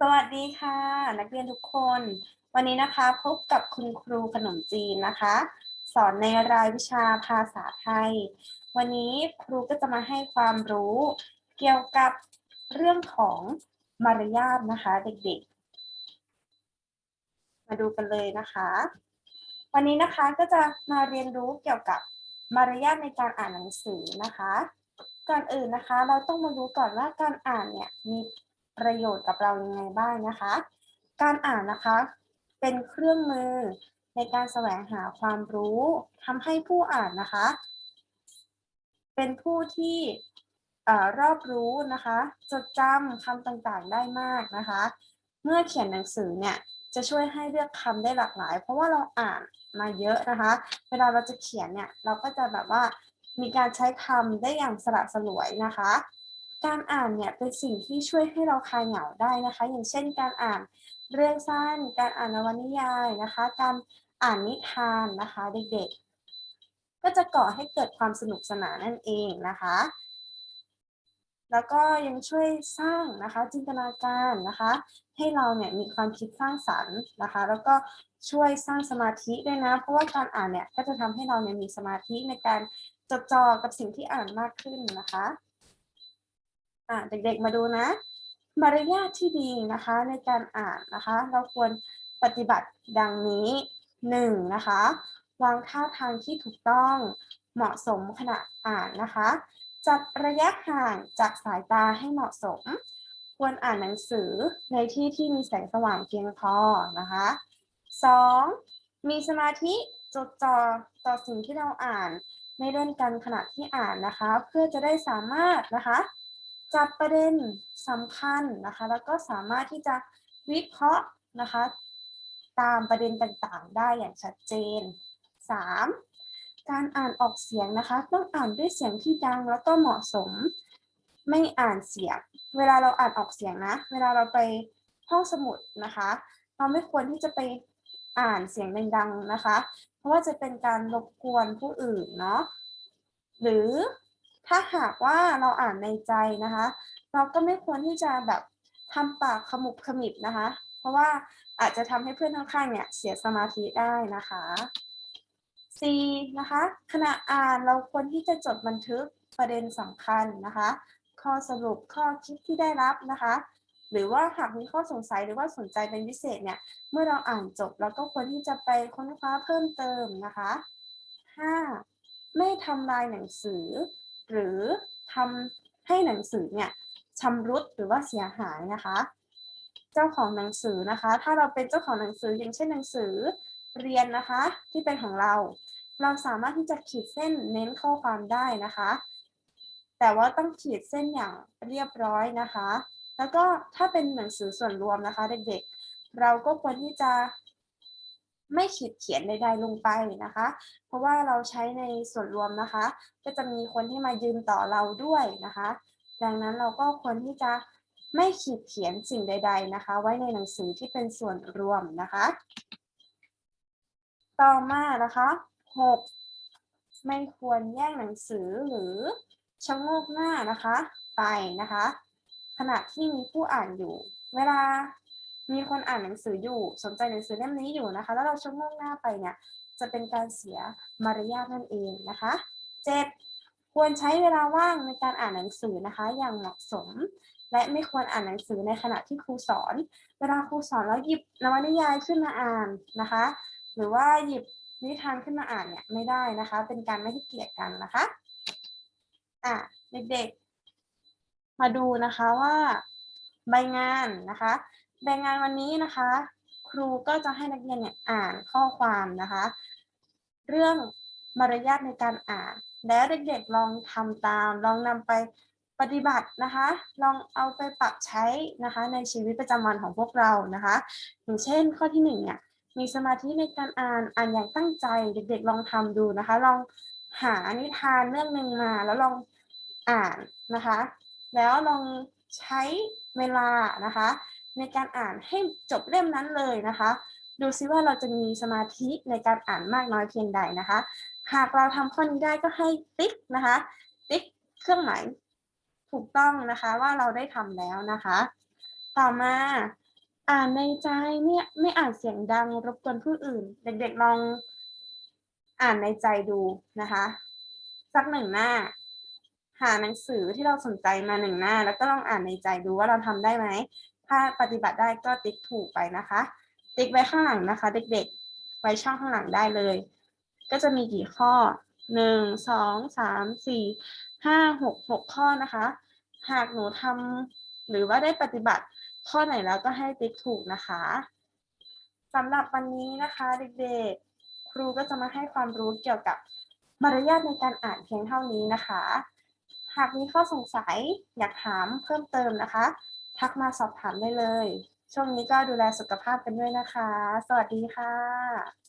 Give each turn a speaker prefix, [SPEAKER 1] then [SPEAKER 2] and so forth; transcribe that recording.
[SPEAKER 1] สวัสดีค่ะ นักเรียนทุกคน วันนี้นะคะพบกับคุณครูขนมจีนนะคะ สอนในรายวิชาภาษาไทย วันนี้ครูก็จะมาให้ความรู้เกี่ยวกับเรื่องของมารยาทนะคะเด็กๆ มาดูกันเลยนะคะ วันนี้นะคะก็จะมาเรียนรู้เกี่ยวกับมารยาทในการอ่านหนังสือนะคะ ก่อนอื่นนะคะ เราต้องมารู้ก่อนว่าการอ่านเนี่ยมี ประโยชน์กับเรายังไงบ้างนะคะ การอ่านนะคะเป็นเครื่องมือในการแสวงหาความรู้ทำให้ผู้อ่านนะคะ เป็นผู้ที่รอบรู้นะคะ จดจำคำต่างๆได้มากนะคะ เมื่อเขียนหนังสือเนี่ยจะช่วยให้เลือกคำได้หลากหลาย เพราะว่าเราอ่านมาเยอะนะคะ เวลาเราจะเขียนเนี่ยเราก็จะแบบว่ามีการใช้คำได้อย่างสละสลวยนะคะ การอ่านเนี่ยเป็นสิ่งที่ช่วยให้เราคลายเหงาได้นะคะ อย่างเช่นการอ่านเรื่องสั้น การอ่านนวนิยายนะคะ การอ่านนิทานนะคะเด็กๆ ก็จะก่อให้เกิดความสนุกสนานนั่นเองนะคะ แล้วก็ยังช่วยสร้างนะคะจินตนาการนะคะ ให้เราเนี่ยมีความคิดสร้างสรรค์นะคะ แล้วก็ช่วยสร้างสมาธิด้วยนะ เพราะว่าการอ่านเนี่ยก็จะทำให้เราเนี่ยมีสมาธิในการจดจ่อกับสิ่งที่อ่านมากขึ้นนะคะ อ่าเด็กๆมาดูนะ มารยาทที่ดีนะคะในการอ่านนะคะ เราควรปฏิบัติดังนี้หนึ่งนะคะวางท่าทางที่ถูกต้องเหมาะสมขณะอ่านนะคะ จัดระยะห่างจากสายตาให้เหมาะสม ควรอ่านหนังสือในที่ที่มีแสงสว่างเพียงพอนะคะ 2. มีสมาธิจดจ่อต่อสิ่งที่เราอ่าน ไม่เล่นกันขณะที่อ่านนะคะ เพื่อจะได้สามารถนะคะ จับประเด็นสำคัญนะคะ แล้วก็สามารถที่จะวิเคราะห์นะคะ ตามประเด็นต่างๆ ได้อย่างชัดเจน 3. การอ่านออกเสียงนะคะ ต้องอ่านด้วยเสียงที่ดังแล้วก็เหมาะสม ไม่อ่านเสียง เวลาเราอ่านออกเสียงนะ เวลาเราไปห้องสมุดนะคะ เราไม่ควรที่จะไปอ่านเสียงดังๆนะคะ เพราะว่าจะเป็นการรบกวนผู้อื่นเนาะหรือ ถ้าหากว่าเราอ่านในใจนะคะ เราก็ไม่ควรที่จะแบบทำปากขมุบขมิบนะคะ เพราะว่าอาจจะทำให้เพื่อนข้างๆเนี่ยเสียสมาธิได้นะคะ C นะคะขณะอ่านเราควรที่จะจดบันทึกประเด็นสำคัญนะคะ ข้อสรุปข้อคิดที่ได้รับนะคะ หรือว่าหากมีข้อสงสัยหรือว่าสนใจเป็นพิเศษเนี่ยเมื่อเราอ่านจบเราก็ควรที่จะไปค้นคว้าเพิ่มเติมนะคะ 5. ไม่ทำลายหนังสือ หรือทำให้หนังสือเนี่ยชำรุดหรือว่าเสียหายนะคะ เจ้าของหนังสือนะคะ ถ้าเราเป็นเจ้าของหนังสืออย่างเช่นหนังสือเรียนนะคะ ที่เป็นของเรา เราสามารถที่จะขีดเส้นเน้นข้อความได้นะคะ แต่ว่าต้องขีดเส้นอย่างเรียบร้อยนะคะ แล้วก็ถ้าเป็นหนังสือส่วนรวมนะคะเด็กๆเราก็ควรที่จะ ไม่ขีดเขียนใดๆลงไปนะคะ เพราะว่าเราใช้ในส่วนรวมนะคะ ก็จะมีคนที่มายืนต่อเราด้วยนะคะ ดังนั้นเราก็ควรที่จะไม่ขีดเขียนสิ่งใด ๆนะคะ ไว้ในหนังสือที่เป็นส่วนรวมนะคะ ต่อมานะคะ 6. ไม่ควรแย่งหนังสือหรือชะโงกหน้านะคะ ไปนะคะ ขณะที่มีผู้อ่านอยู่ เวลา มีคนอ่านหนังสืออยู่ สนใจหนังสือเล่มนี้อยู่นะคะ แล้วเราชะโงกหน้าไปเนี่ยจะเป็นการเสียมารยาทนั่นเองนะคะ 7. ควรใช้เวลาว่างในการอ่านหนังสือนะคะ อย่างเหมาะสม และไม่ควรอ่านหนังสือในขณะที่ครูสอน เวลาครูสอนแล้วหยิบนวนิยายขึ้นมาอ่านนะคะ หรือว่าหยิบนิทานขึ้นมาอ่านเนี่ยไม่ได้นะคะ เป็นการไม่ให้เกียรติกันนะคะอะเด็กๆมาดูนะคะว่าใบงานนะคะ ใบงานวันนี้นะคะ ครูก็จะให้นักเรียนเนี่ยอ่านข้อความนะคะ เรื่องมารยาทในการอ่าน แล้วเด็กๆลองทำตาม ลองนำไปปฏิบัตินะคะ ลองเอาไปปรับใช้นะคะ ในชีวิตประจำวันของพวกเรานะคะ อย่างเช่น ข้อที่หนึ่งเนี่ยมีสมาธิในการอ่านอ่านอย่างตั้งใจ เด็กๆลองทำดูนะคะ ลองหานิทานเรื่องหนึ่งมาแล้วลองอ่านนะคะ แล้วลองใช้เวลานะคะ ในการอ่านให้จบเล่มนั้นเลยนะคะ ดูซิว่าเราจะมีสมาธิในการอ่านมากน้อยเพียงใดนะคะ หากเราทำข้อนี้ได้ก็ให้ติ๊กนะคะ ติ๊กเครื่องหมายถูกต้องนะคะว่าเราได้ทำแล้วนะคะ ต่อมาอ่านในใจเนี่ยไม่อ่านเสียงดังรบกวนผู้อื่น เด็กๆลองอ่านในใจดูนะคะ สักหนึ่งหน้า หาหนังสือที่เราสนใจมาหนึ่งหน้า แล้วก็ลองอ่านในใจดูว่าเราทำได้ไหม ถ้าปฏิบัติได้ก็ติ๊กถูกไปนะคะ ติ๊กไว้ข้างหลังนะคะ เด็กๆ ไว้ช่องข้างหลังได้เลย ก็จะมีกี่ข้อหนึ่งสองสามสี่ห้าหกหกข้อนะคะ หากหนูทำหรือว่าได้ปฏิบัติข้อไหนแล้วก็ให้ติ๊กถูกนะคะสำหรับวันนี้นะคะเด็กๆ ครูก็จะมาให้ความรู้เกี่ยวกับมารยาทในการอ่านเพียงเท่านี้นะคะ หากมีข้อสงสัยอยากถามเพิ่มเติมนะคะ ทักมาสอบถามได้เลย ช่วงนี้ก็ดูแลสุขภาพกันด้วยนะคะ สวัสดีค่ะ